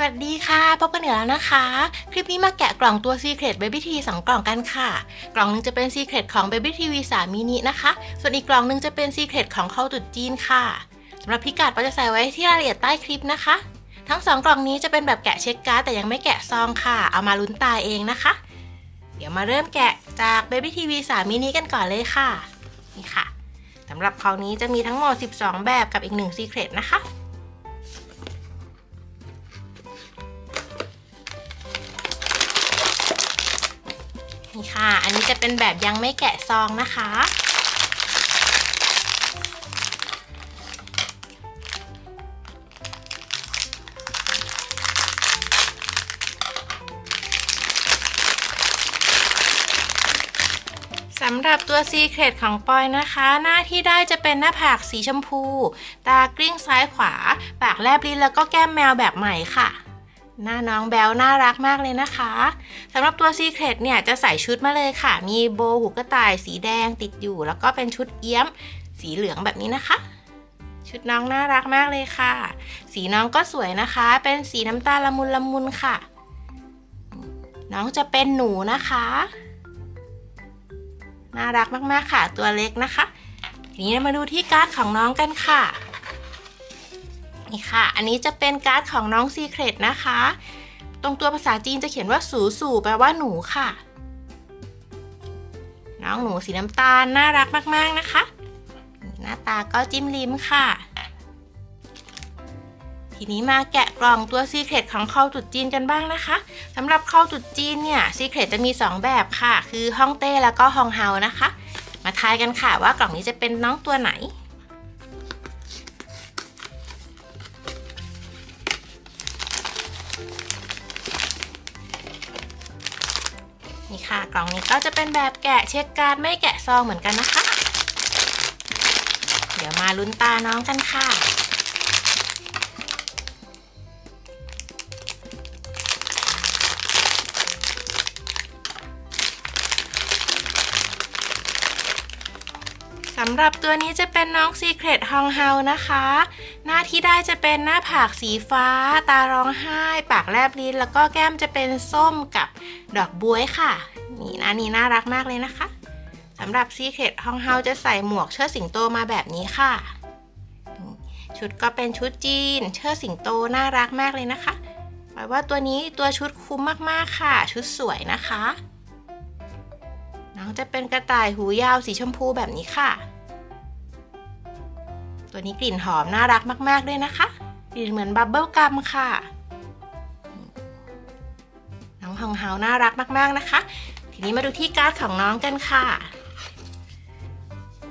สวัสดีค่ะ พบกันอีกแล้วนะคะ คลิปนี้มาแกะกล่องตัว Secret Baby T สองกล่องกันค่ะ กล่องหนึงจะเป็น Secret ของ Baby TV 3 mini นะคะ ส่วนอีกกล่องหนึงจะเป็น Secret ของเข้าตุดจีนค่ะสำหรับพิกัดเราจะใส่ไว้ที่รายละเอียดใต้คลิปนะคะ ทั้งสองกล่องนี้จะเป็นแบบแกะเช็คการ์ดแต่ยังไม่แกะซองค่ะ เอามาลุ้นตาเองนะคะ เดี๋ยวมาเริ่มแกะจาก Baby TV 3 mini กันก่อนเลยค่ะ นี่ค่ะสำหรับคราวนี้จะมีทั้งหมด 12 แบบกับอีก1 Secret นะคะ นี่ค่ะ อันนี้จะเป็นแบบยังไม่แกะซองนะคะ สำหรับตัว Secret ของปอยนะคะ หน้าที่ได้จะเป็นหน้าผากสีชมพู ตากลิ้งซ้ายขวา ปากแลบลิ้นแล้วก็แก้มแมวแบบใหม่ค่ะ หน้าน้องแบลน่ารักมากเลยนะคะสำหรับตัว Secret เนี่ยจะใส่ชุดมาเลยค่ะ มีโบว์หูกระต่ายสีแดงติดอยู่ แล้วก็เป็นชุดเอี้ยม สีเหลืองแบบนี้นะคะ ชุดน้องน่ารักมากเลยค่ะ สีน้องก็สวยนะคะ เป็นสีน้ำตาลละมุนละมุนค่ะ น้องจะเป็นหนูนะคะ น่ารักมากๆค่ะ ตัวเล็กนะคะทีนี้มาดูที่การ์ดของน้องกันค่ะ นี่ค่ะ อันนี้จะเป็นการ์ดของน้องซีเครตนะคะ ตรงตัวภาษาจีนจะเขียนว่าสูสูแปลว่าหนูค่ะ น้องหนูสีน้ำตาลน่ารักมากๆนะคะ หน้าตาก็จิ้มลิ้มค่ะ ทีนี้มาแกะกล่องตัวซีเครตของเข้าตุดจีนกันบ้างนะคะสำหรับเข้าตุดจีนเนี่ยซีเครตจะมี 2 แบบค่ะ คือฮ่องเต้แล้วก็ฮองเฮานะคะ มาทายกันค่ะว่ากล่องนี้จะเป็นน้องตัวไหน นี่ค่ะกล่องนี้ก็จะเป็นแบบแกะเช็คการ์ดไม่แกะซองเหมือนกันนะคะ เดี๋ยวมาลุ้นตาน้องกันค่ะ สำหรับตัวนี้จะเป็นน้อง Secret ฮองเฮานะคะ หน้าที่ได้จะเป็นหน้าผากสีฟ้า ตาร้องไห้ ปากแลบลิ้น แล้วก็แก้มจะเป็นส้มกับดอกบวยค่ะ นี่นะนี่น่ารักมากเลยนะคะสำหรับ Secret ฮองเฮาจะใส่หมวกเชิดสิงโตมาแบบนี้ค่ะ ชุดก็เป็นชุดจีน เชิดสิงโตน่ารักมากเลยนะคะหมายว่าตัวนี้ตัวชุดคุ้มมากๆค่ะ ชุดสวยนะคะน้องจะเป็นกระต่ายหูยาวสีชมพูแบบนี้ค่ะ ตัวนี้กลิ่นหอมน่ารักมากๆด้วยนะคะ กลิ่นเหมือนบับเบิลกัมค่ะ น้องฮองเฮาน่ารักมากๆนะคะ ทีนี้มาดูที่การ์ดของน้องกันค่ะ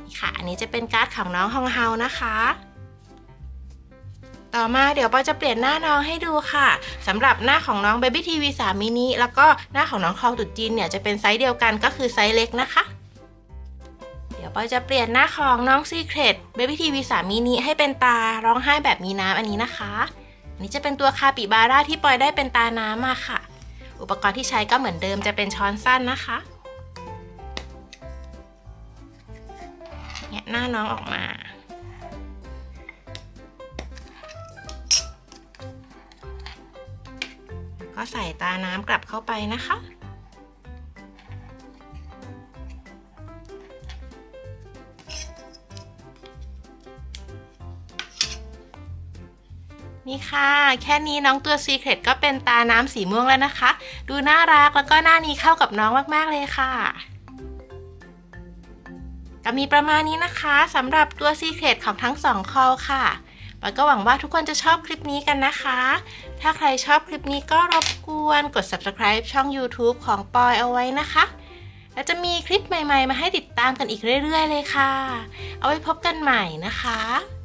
นี่ค่ะ อันนี้จะเป็นการ์ดของน้องฮองเฮานะคะต่อมาเดี๋ยวปอยจะเปลี่ยนหน้าน้องให้ดูค่ะสำหรับหน้าของน้อง Baby TV 3 mini แล้วก็หน้าของน้องคอลตุดจีนเนี่ยจะเป็นไซส์เดียวกันก็คือไซส์เล็กนะคะ ปอยจะเปลี่ยนหน้าของน้อง Secret Baby TV 3 mini ให้เป็นตาร้องไห้แบบมีน้ำอันนี้นะคะอันนี้จะเป็นตัวคาปิบาร่าที่ปอยได้เป็นตาน้ำมาค่ะ อุปกรณ์ที่ใช้ก็เหมือนเดิมจะเป็นช้อนสั้นนะคะแงะหน้าน้องออกมาก็ใส่ตาน้ำกลับเข้าไปนะคะ นี่ค่ะ แค่นี้น้องตัว Secret ก็เป็นตาน้ำสีม่วงแล้วนะคะ ดูน่ารักแล้วก็หน้านี้เข้ากับน้องมากๆเลยค่ะก็มีประมาณนี้นะคะสำหรับตัว Secret ของทั้งสองคอค่ะปอยก็หวังว่าทุกคนจะชอบคลิปนี้กันนะคะ ถ้าใครชอบคลิปนี้ก็รบกวนกด subscribe ช่อง YouTube ของปอยเอาไว้นะคะ แล้วจะมีคลิปใหม่ ๆ มาให้ติดตามกันอีกเรื่อย ๆ เลยค่ะ เอาไว้พบกันใหม่นะคะ